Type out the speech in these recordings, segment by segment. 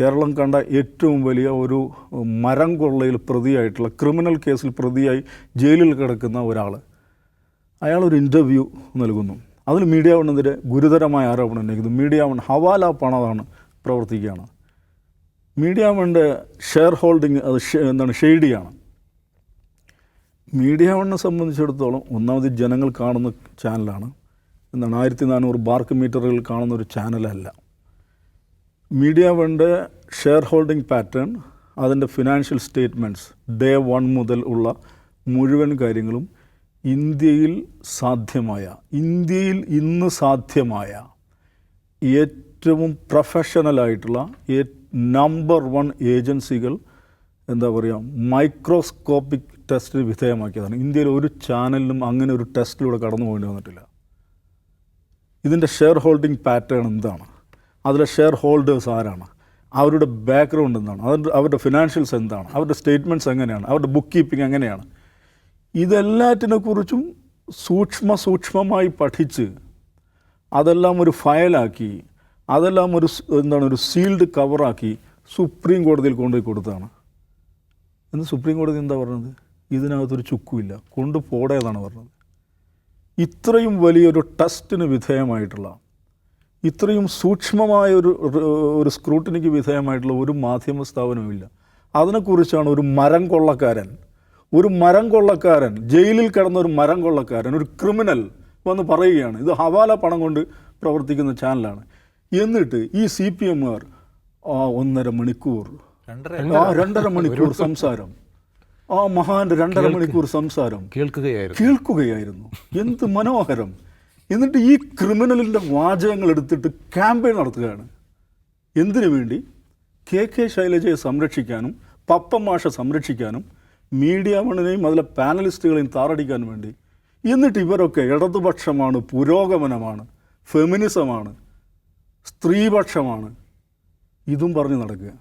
കേരളം കണ്ട ഏറ്റവും വലിയ ഒരു മരം കൊള്ളയിൽ പ്രതിയായിട്ടുള്ള ക്രിമിനൽ കേസിൽ പ്രതിയായി ജയിലിൽ കിടക്കുന്ന ഒരാൾ അയാളൊരു ഇന്റർവ്യൂ നൽകുന്നു. അതിൽ മീഡിയ വണ്ണെതിരെ ഗുരുതരമായ ആരോപണം ഉന്നയിക്കുന്നു. മീഡിയ വൺ ഹവാല പണതാണ് പ്രവർത്തിക്കുകയാണ്. മീഡിയ വണ്ണിന്റെ ഷെയർ ഹോൾഡിംഗ് അത് എന്താണ് ഷെയ്ഡിയാണ്. മീഡിയ വണ്ണിനെ സംബന്ധിച്ചിടത്തോളം ഒന്നാമത് ജനങ്ങൾ കാണുന്ന ചാനലാണ് എന്താണ് ആയിരത്തി നാനൂറ് ബാർക്ക് മീറ്ററുകൾ കാണുന്ന ഒരു ചാനലല്ല മീഡിയ വണ്ട് ഷെയർ ഹോൾഡിംഗ് പാറ്റേൺ അതിന്റെ ഫിനാൻഷ്യൽ സ്റ്റേറ്റ്മെന്റ്സ് ഡേ വൺ മുതൽ ഉള്ള മുഴുവൻ കാര്യങ്ങളും ഇന്ത്യയിൽ സാധ്യമായ ഇന്ത്യയിൽ ഇന്ന് സാധ്യമായ ഏറ്റവും പ്രൊഫഷണലായിട്ടുള്ള നമ്പർ വൺ ഏജൻസികൾ എന്താ പറയുക മൈക്രോസ്കോപ്പിക് ടെസ്റ്റിന് വിധേയമാക്കിയതാണ്. ഇന്ത്യയിൽ ഒരു ചാനലിനും അങ്ങനെ ഒരു ടെസ്റ്റിലൂടെ കടന്നു പോകേണ്ടി വന്നിട്ടില്ല. ഇതിന്റെ ഷെയർ ഹോൾഡിംഗ് പാറ്റേൺ എന്താണ്? അതിലെ ഷെയർ ഹോൾഡേഴ്സ് ആരാണ്? അവരുടെ ബാക്ക്ഗ്രൗണ്ട് എന്താണ്? അവരുടെ അവരുടെ ഫിനാൻഷ്യൽസ് എന്താണ്? അവരുടെ സ്റ്റേറ്റ്മെന്റ്സ് എങ്ങനെയാണ്? അവരുടെ ബുക്ക് കീപ്പിംഗ് എങ്ങനെയാണ്? ഇതെല്ലാറ്റിനെ കുറിച്ചും സൂക്ഷ്മ സൂക്ഷ്മമായി പഠിച്ച് അതെല്ലാം ഒരു ഫയലാക്കി അതെല്ലാം ഒരു എന്താണ് ഒരു സീൽഡ് കവറാക്കി സുപ്രീം കോടതിയിൽ കൊണ്ടുപോയി കൊടുത്തതാണ്. എന്ന് സുപ്രീം കോടതി എന്താ പറഞ്ഞത്? ഇതിനകത്തൊരു ചുക്കുമില്ല. കൊണ്ടുപോടേതാണ് പറഞ്ഞത്. ഇത്രയും വലിയൊരു ടെസ്റ്റിന് വിധേയമായിട്ടുള്ള ഇത്രയും സൂക്ഷ്മമായ ഒരു ഒരു സ്ക്രൂട്ടിനിക്ക് വിധേയമായിട്ടുള്ള ഒരു മാധ്യമ സ്ഥാപനവുമില്ല. അതിനെക്കുറിച്ചാണ് ഒരു മരം കൊള്ളക്കാരൻ ഒരു മരം കൊള്ളക്കാരൻ ജയിലിൽ കിടന്ന ഒരു മരം കൊള്ളക്കാരൻ ഒരു ക്രിമിനൽ വന്ന് പറയുകയാണ്. ഇത് ഹവാല പണം കൊണ്ട് പ്രവർത്തിക്കുന്ന ചാനലാണ് എന്നിട്ട് ഈ സി പി എമ്മുകാർ ആ ഒന്നര മണിക്കൂർ ആ രണ്ടര മണിക്കൂർ സംസാരം. ആ മഹാന്റെ രണ്ടര മണിക്കൂർ സംസാരം. കേൾക്കുകയായിരുന്നു. കേൾക്കുകയായിരുന്നു. എന്ത് മനോഹരം. എന്നിട്ട് ഈ ക്രിമിനലിന്റെ വാചകങ്ങൾ എടുത്തിട്ട് ക്യാമ്പയിൻ നടത്തുകയാണ്. എന്തിനു വേണ്ടി? കെ കെ ശൈലജയെ സംരക്ഷിക്കാനും പപ്പമാഷ സംരക്ഷിക്കാനും മീഡിയ മണ്ണിനെയും അതിലെ പാനലിസ്റ്റുകളെയും താറടിക്കാനും വേണ്ടി. എന്നിട്ട് ഇവരൊക്കെ ഇടതുപക്ഷമാണ് പുരോഗമനമാണ് ഫെമിനിസമാണ് സ്ത്രീപക്ഷമാണ്. ഇതും പറഞ്ഞ് നടക്കുക.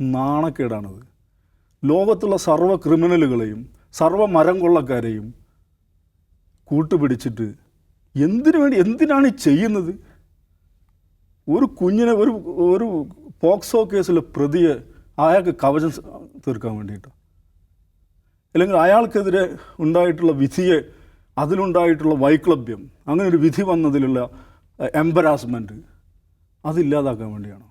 നാണക്കേടാണത്. ലോകത്തുള്ള സർവ ക്രിമിനലുകളെയും സർവ മരം കൊള്ളക്കാരെയും കൂട്ടുപിടിച്ചിട്ട് എന്തിനു വേണ്ടി എന്തിനാണ് ചെയ്യുന്നത്? ഒരു കുഞ്ഞിനെ ഒരു ഒരു പോക്സോ കേസിലെ പ്രതിയെ അയാൾക്ക് കവചം തീർക്കാൻ വേണ്ടിയിട്ടോ? അല്ലെങ്കിൽ അയാൾക്കെതിരെ ഉണ്ടായിട്ടുള്ള വിധിയെ അതിലുണ്ടായിട്ടുള്ള വൈക്ലഭ്യം അങ്ങനെ ഒരു വിധി വന്നതിലുള്ള എംബരാസ്മെന്റ് അതില്ലാതാക്കാൻ വേണ്ടിയാണോ?